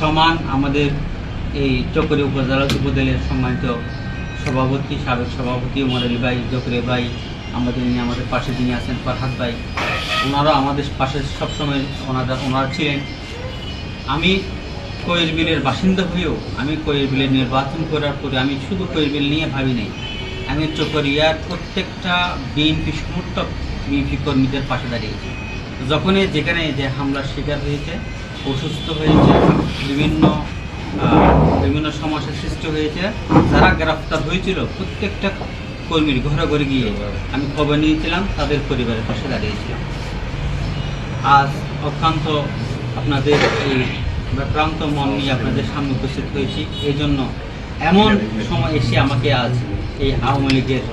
প্রমাণ আমাদের এই চকরি উপজেলা যুবদলের সম্মানিত সভাপতি, সাবেক সভাপতি উমর ভাই জকরে ভাই, আমাদের নিয়ে আমাদের পাশে যিনি আছেন ফরহাদ ভাই, ওনারা আমাদের পাশে সবসময় ওনারা ওনারা ছিলেন। আমি কোয়ের বিলের বাসিন্দা হয়েও, আমি কোয়ের বিলের নির্বাচন করার পরে আমি শুধু কোয়ের বিল নিয়ে ভাবি নাই। আমি চকরিয়ার প্রত্যেকটা বিএনপি সমর্থক বিএনপি কর্মীদের পাশে দাঁড়িয়েছি। যখনই যেখানে যে হামলার শিকার হয়েছে অসুস্থ হয়েছে, বিভিন্ন বিভিন্ন সমস্যার সৃষ্টি হয়েছে। যারা গ্রেফতার হয়েছিল, প্রত্যেকটা কর্মীর ঘরে ঘরে গিয়ে আমি খবর নিয়েছিলাম, তাদের পরিবারের পাশে দাঁড়িয়েছিলাম। আজ অত্যন্ত আপনাদের এই ক্রান্ত মন নিয়ে আপনাদের সামনে উপস্থিত হয়েছি। এই জন্য এমন সময় এসে আমাকে আজ এই আওয়ামী লীগের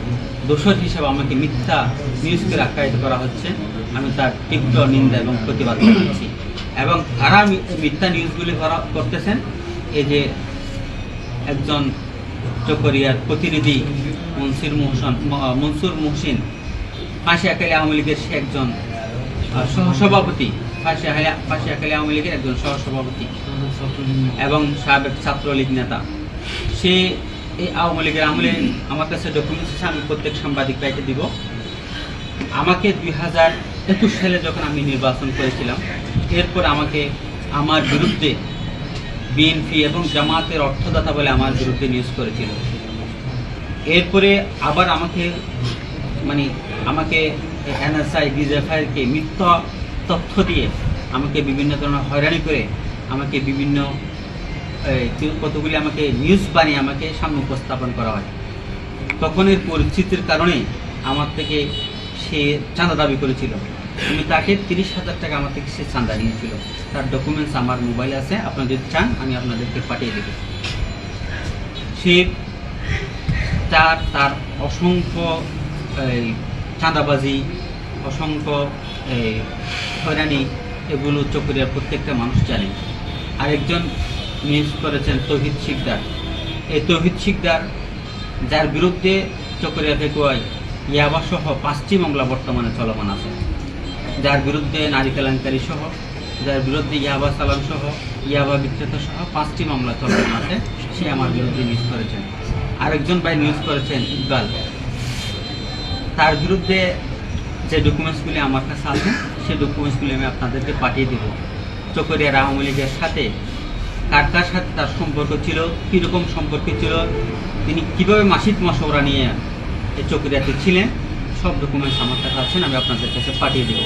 দোষর হিসাবে আমাকে মিথ্যা নিউজকে আখ্যায়িত করা হচ্ছে। আমি তার তীব্র নিন্দা এবং প্রতিবাদ জানাচ্ছি। এবং কারা মিথ্যা নিউজগুলি করা করতেছেন। এই যে একজন চকরিয়ার প্রতিনিধি মনসির মোহসন মনসুর মোহসিন, ফাঁসি আকালি আওয়ামী লীগের সে একজন সহসভাপতি, ফাঁসি ফাঁসি আকালি আওয়ামী লীগের একজন সহসভাপতি এবং সাবেক ছাত্রলীগ নেতা। সে এই আওয়ামী লীগের আমলে আমার কাছে ডকুমেন্টস আমি প্রত্যেক সাংবাদিক ভাইকে দিব। আমাকে দুই হাজার একুশ সালে যখন আমি নির্বাচন করেছিলাম, এরপর আমাকে আমার বিরুদ্ধে বিএনপি এবং জামাতের অর্থদাতা বলে আমার বিরুদ্ধে নিউজ করেছিল। এরপরে আবার আমাকে মানে আমাকে এনএসআই ডিজেফআইকে মিথ্যা তথ্য দিয়ে আমাকে বিভিন্ন ধরনের হয়রানি করে আমাকে বিভিন্ন কতগুলি আমাকে নিউজ বানিয়ে আমাকে সামনে উপস্থাপন করা হয়। তখন এর পরিস্থিতির কারণে আমার থেকে সে চাঁদা দাবি করেছিল। আমি তাকে তিরিশ হাজার টাকা আমার থেকে সে চাঁদা নিয়েছিল। তার ডকুমেন্টস আমার মোবাইলে আছে, আপনারা যদি চান, আমি আপনাদেরকে পাঠিয়ে দেব। সে তার তার অসংখ্য চাঁদাবাজি, অসংখ্য হয়রানি, এগুলো চকরিয়ার প্রত্যেকটা মানুষ জানে। আরেকজন নিউজ করেছেন তহিদ শিকদার। এই তহিদ শিকদার, যার বিরুদ্ধে চকরিয়া থেকে ইয়াবা সহ পাঁচটি মামলা বর্তমানে চলমান আছে। যার বিরুদ্ধে নারী কেলেঙ্কারি সহ, যার বিরুদ্ধে ইয়াবা সালাম সহ, ইয়াবা বিক্রেতা সহ পাঁচটি মামলা চলমান আছে সে আমার বিরুদ্ধে নিউজ করেছেন। আরেকজন ভাই নিউজ করেছেন, ইকবাল। তার বিরুদ্ধে যে ডকুমেন্টসগুলি আমার কাছে আছে সেই ডকুমেন্টসগুলি আমি আপনাদেরকে পাঠিয়ে দেব। চকরিয়ার আওয়ামী লীগের সাথে কার কার সাথে তার সম্পর্ক ছিল, কীরকম সম্পর্ক ছিল, তিনি কীভাবে মাসিক মশওরা নিয়ে এই চকরিয়াতে ছিলেন সব ডকুমেন্টস আমার কাছে আছেন আমি আপনাদের কাছে পাঠিয়ে দেব।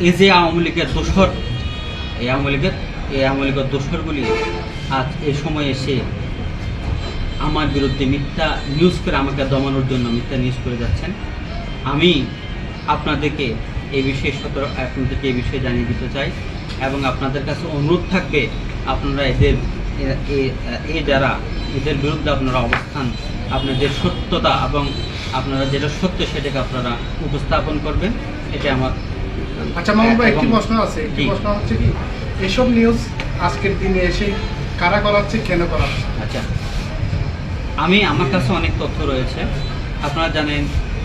এই যে আওয়ামী লীগের দোসর এই আওয়ামী লীগের, এই আওয়ামী লীগের দোসরগুলি আজ এই সময় এসে আমার বিরুদ্ধে মিথ্যা নিউজ করে আমাকে দমানোর জন্য মিথ্যা নিউজ করে যাচ্ছেন। আমি আপনাদেরকে এই বিষয়ে সতর্ক, আপনাদেরকে এই বিষয়ে জানিয়ে দিতে চাই এবং আপনাদের কাছে অনুরোধ থাকবে আপনারা এদের এ- যারা এদের বিরুদ্ধে আপনারা অবস্থান আপনাদের সত্যতা এবং আপনারা যেটা সত্য সেটাকে আপনারা উপস্থাপন করবেন এটা আমার আচ্ছা মামুন একটি প্রশ্ন আছে একটি প্রশ্ন হচ্ছে কি এসব নিউজ আজকের দিনে এসে কারা করাচ্ছে কেন করাচ্ছে? আচ্ছা আমি আমার কাছে অনেক তথ্য রয়েছে। আপনারা জানেন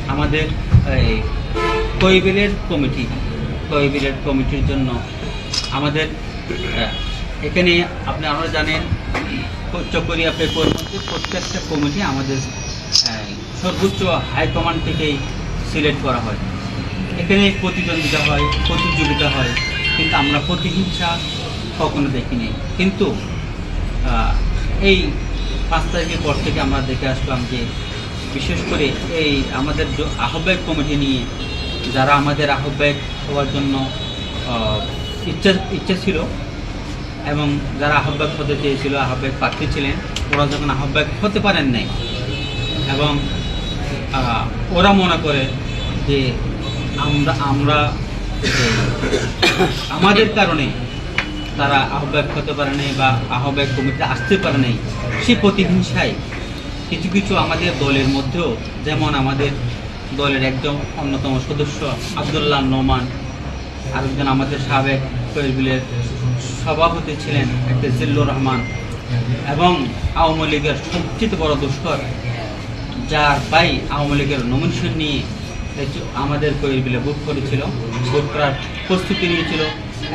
আমাদের এই কৈবিলের কমিটি কৈবিলের কমিটির জন্য আমাদের এখানে আপনি আমরা জানেন চকরিয়া পেপর মধ্যে প্রত্যেকটা কমিটি আমাদের সর্বোচ্চ হাইকমান্ড থেকেই সিলেক্ট করা হয়। এখানে প্রতিদ্বন্দ্বিতা হয়, প্রতিযোগিতা হয়, কিন্তু আমরা প্রতিহিংসা কখনো দেখিনি। কিন্তু এই পাঁচ তারিখের পর থেকে আমরা দেখে আসলাম যে, বিশেষ করে এই আমাদের আহ্বায়ক কমিটি নিয়ে, যারা আমাদের আহ্বায়ক হওয়ার জন্য ইচ্ছা ইচ্ছা ছিল এবং যারা আহ্বায়ক হতে চেয়েছিল, আহ্বায়ক প্রার্থী ছিলেন, ওরা যখন আহ্বায়ক হতে পারেন নাই এবং ওরা মনে করে যে আমরা আমরা আমাদের কারণে তারা আহ্বায়ক হতে পারে নাই বা আহ্বায়ক কমিটিতে আসতে পারে নাই, সে প্রতিহিংসায় কিছু কিছু আমাদের দলের মধ্যেও, যেমন আমাদের দলের একজন অন্যতম সদস্য আবদুল্লাহ নোমান, আরেকজন আমাদের সাবেক তৈবিলের সভাপতি ছিলেন একটা জিল্লুর রহমান এবং আওয়ামী লীগের সবচেয়ে বড় দুষ্কর যার ভাই আওয়ামী লীগের নমিনেশন নিয়ে আমাদের কৈরবিলে ভোট করেছিল ভোট করার প্রস্তুতি নিয়েছিল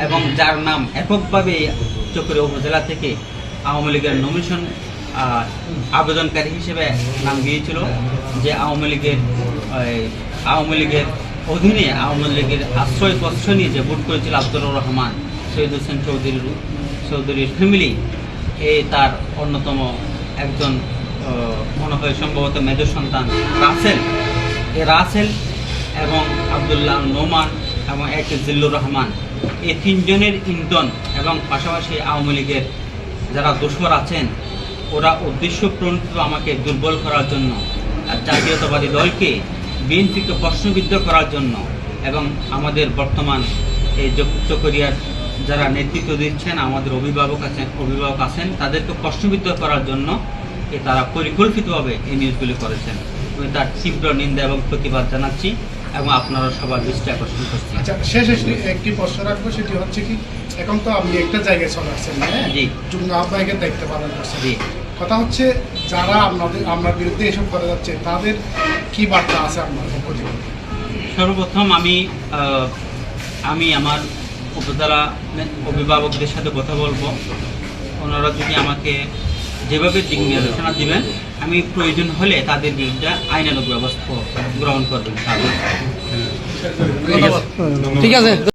এবং যার নাম এককভাবে চকরিয়া উপজেলা থেকে আওয়ামী লীগের নমিশন আহ, আবেদনকারী হিসেবে নাম দিয়েছিল যে আওয়ামী লীগের আওয়ামী লীগের অধীনে আওয়ামী লীগের আশ্রয় কষ্ট নিয়ে যে ভোট করেছিল আব্দুর রহমান। সৈয়দ হোসেন চৌধুরীর চৌধুরীর ফ্যামিলি এই তার অন্যতম একজন মনে হয় সম্ভবত মেজর সন্তান রাসেল। এ রাসেল এবং আবদুল্লাহ নোমান এবং এক জিল্লুর রহমান। এই তিনজনের ইন্ধন এবং পাশাপাশি আওয়ামী লীগের যারা দোষর আছেন, ওরা উদ্দেশ্য প্রণীত আমাকে দুর্বল করার জন্য আর জাতীয়তাবাদী দলকে বিএনপিকে প্রশ্নবিদ্ধ করার জন্য এবং আমাদের বর্তমান এই চক- চকরিয়ার যারা নেতৃত্ব দিচ্ছেন আমাদের অভিভাবক আছেন অভিভাবক আছেন তাদেরকে প্রশ্নবিদ্ধ করার জন্য তারা পরিকল্পিতভাবে এই নিউজগুলি করেছেন। আমি তার তীব্র নিন্দা এবং প্রতিবাদ জানাচ্ছি এবং আপনারা সবার দৃষ্টি আকর্ষণ করছি। আচ্ছা শেষ একটি- প্রশ্ন রাখব সেটি হচ্ছে কি এখন তো আপনি একটা জায়গায় চলে আসছেন হ্যাঁ? জি। যুগ্ম আহ্বায়কের দায়িত্ব পালন করছেন। জি। কথা হচ্ছে যারা আপনাদের আপনার বিরুদ্ধে এসব করে যাচ্ছে তাদের কি বার্তা আছে আপনার পক্ষ থেকে সর্বপ্রথম আমি আমি আমার উপজেলা অভিভাবকদের সাথে কথা বলব। ওনারা যদি আমাকে যেভাবে দিক নির্দেশনা দিবেন, আমি প্রয়োজন হলে তাদের দিকটা আইনানুগ ব্যবস্থা গ্রহণ করবেন ঠিক আছে।